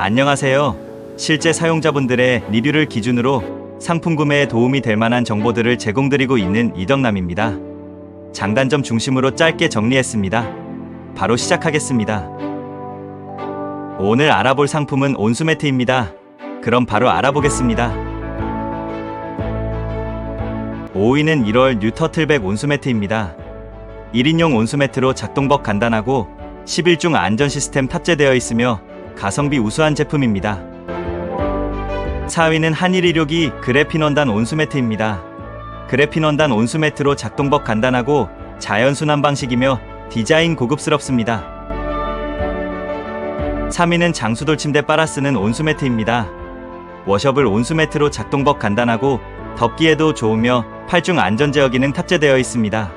안녕하세요. 실제 사용자분들의 리뷰를 기준으로 상품 구매에 도움이 될 만한 정보들을 제공드리고 있는 이덕남입니다. 장단점 중심으로 짧게 정리했습니다. 바로 시작하겠습니다. 오늘 알아볼 상품은 온수매트입니다. 그럼 바로 알아보겠습니다. 5위는 1월 뉴 터틀백 온수매트입니다. 1인용 온수매트로 작동법 간단하고 11중 안전 시스템 탑재되어 있으며 가성비 우수한 제품입니다. 4위는 한일이료기 그래핀 원단 온수매트입니다. 그래핀 원단 온수매트로 작동법 간단하고 자연순환 방식이며 디자인 고급스럽습니다. 3위는 장수돌 침대 빨아 쓰는 온수매트입니다. 워셔블 온수매트로 작동법 간단하고 덮기에도 좋으며 8중 안전제어 기능 탑재되어 있습니다.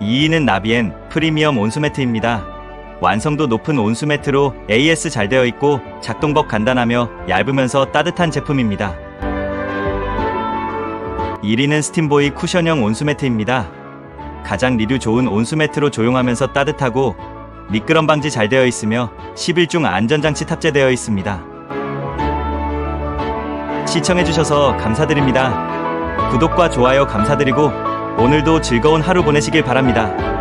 2위는 나비엔 프리미엄 온수매트입니다. 완성도 높은 온수 매트로 AS 잘 되어 있고 작동법 간단하며 얇으면서 따뜻한 제품입니다. 1위는 스팀보이 쿠션형 온수 매트입니다. 가장 리뷰 좋은 온수 매트로 조용하면서 따뜻하고 미끄럼 방지 잘 되어 있으며 11중 안전장치 탑재되어 있습니다. 시청해주셔서 감사드립니다. 구독과 좋아요 감사드리고 오늘도 즐거운 하루 보내시길 바랍니다.